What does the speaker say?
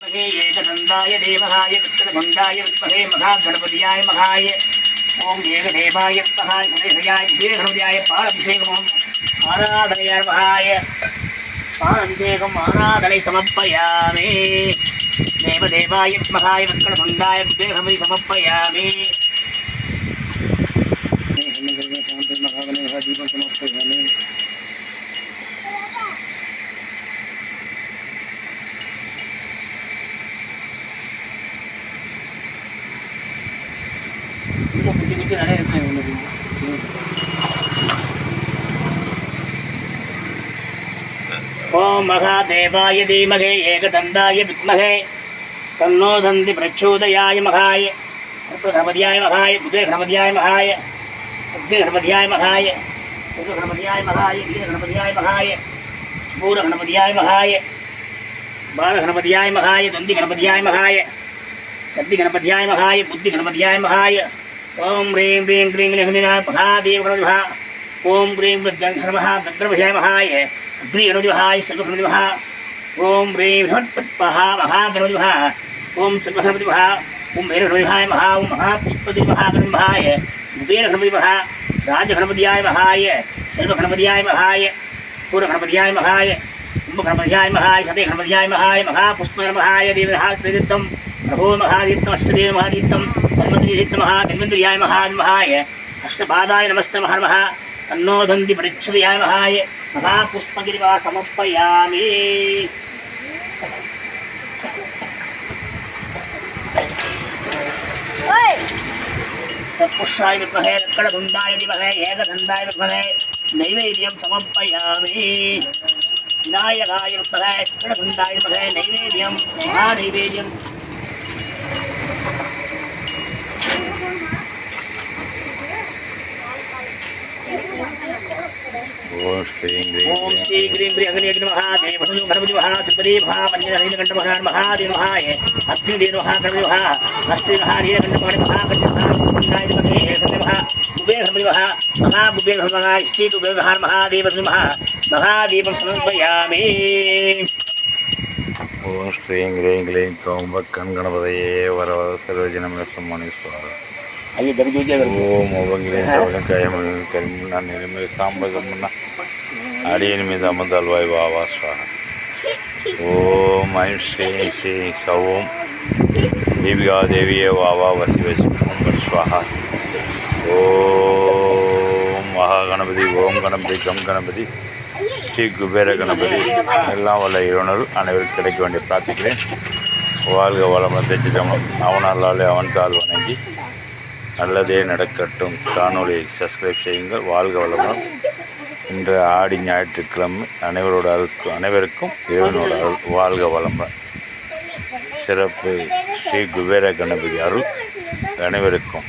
ఏకదండాయ దేవాయ విత్తనగుండాయ విత్మహే మహాగణపతియాయ మహాయ ఓం ఏకదేవాయ మహాయ గణేశాయ విజయహృదయాయ పాలభిషేకం ఆరాధనయాయ మహాయ పాలభిషేకం ఆరాధనై సమర్పయామి దేవదేవాయ మహాయ విత్కణగుండాయ విజయహృదయ సమర్పయామి இங்கே குட்டி குட்டி நிறைய இருக்கு உங்களுக்கு ஓம் மகாதேவாய தீமகே ஏகதந்தாய வித்மகே தன்னோ தந்தி பிரச்சோதயாய மகாய கணபதியாய மகாய புதே கணபதியாய மகாய புத்தே கணபதியாய மகாய புது கணபதியாய மகாய வீர கணபதியாய மகாய பூர கணபதியாய மகாய பால கணபதியாய மகாய தொந்தி கணபதியாய மகாய சக்தி கணபதியாய மகாய புத்தி கணபதியாய மகாய ఓం హ్రీం హ్రీం క్రీం అగ్నినా పథాదేవనుజుహ ఓం హ్రీం వృద్ధర్మః భద్రమహాయ అగ్నియనుజుహాయ సర్వనుజుహ ఓం హ్రీం బృహత్పత్పహ మహాగణుజుహ ఓం సర్వహనుజుహ ఓం భైరవనుజుహాయ మహా ఓం మహాపుష్పతి మహాగణుభాయ కుబేరగణపతిమహ రాజగణపతియాయ మహాయ సర్వగణపతియాయ మహాయ పూర్వగణపతియాయ మహాయ కుంభగణపతియాయ మహాయ సతయ గణపతియాయ మహాయ మహాపుష్పగణమహాయ దేవరహాస్మృతిత్వం प्रभो महादीप्तमस्तदे महादीप्तं तन्मन्द्रिहितमः तन्मन्द्रियाय महान्महाय अष्टपादाय नमस्ते महर्मः तन्नो दन्ति परिच्छुदयाय महाय महापुष्पगिरिवा समर्पयामि पुष्याय विद्महे लक्कडगुण्डाय विद्महे एकदन्दाय विद्महे नैवेद्यं समर्पयामि विनायकाय विद्महे लक्कडगुण्डाय विद्महे नैवेद्यं महानैवेद्यं ഓം ശ്രീ ഗ്രീം ശ്രീ അഗ്നിയഗ്നി മഹാദേവ ഗണപതി മഹാ ത്രിപതി മഹാ മഹാൻ മഹാദേവ മഹായ അഗ്നിദേ മഹാ ഗണപതി മഹാ അസ്തി മഹാ നീലകണ്ഠ മഹാൻ മഹാ കണ്ഠ മഹാ മഹാ മഹാ മഹാ ശ്രീ മഹാദേവ മഹാ മഹാദേവം സമർപ്പയാമേ ഓം ശ്രീം ഗ്രീം ഗ്ലീം കോമ്പക്കൺ ഗണപതയെ വരവ സർവജനമേ സമ്മാണി സ്വാഗതം ஐயோ தகுதி வச்சா ஓம் அவங்களும் கருமினான் எருமை சாம்பகம்னா அடியனுமே தமதல்வாய் வாவா சுவாகம் ஓம் ஐம் ஸ்ரீ ஸ்ரீ சவும் தேவிகா தேவியே வாவா வசி வசி ஓம் சுவாகா ஓம் மகா கணபதி ஓம் கணபதி கம் கணபதி ஸ்ரீ குபேர கணபதி எல்லாம் வல்ல இருநூறு அனைவருக்கும் கிடைக்க வேண்டிய பிரார்த்திக்கிறேன் வாழ்க வளமத்தை சிதம்பரம் அவனால் அவன் கால் வணங்கி நல்லதே நடக்கட்டும். காணொலியை சப்ஸ்கிரைப் செய்யுங்கள். வாழ்க வளமுடன். இன்று ஆடி ஞாயிற்றுக்கிழமை அனைவரோட அருள் அனைவருக்கும் இறைவனோட அருள். வாழ்க வளமுடன். சிறப்பு. ஸ்ரீ குபேர கணபதி அருள். அனைவருக்கும்.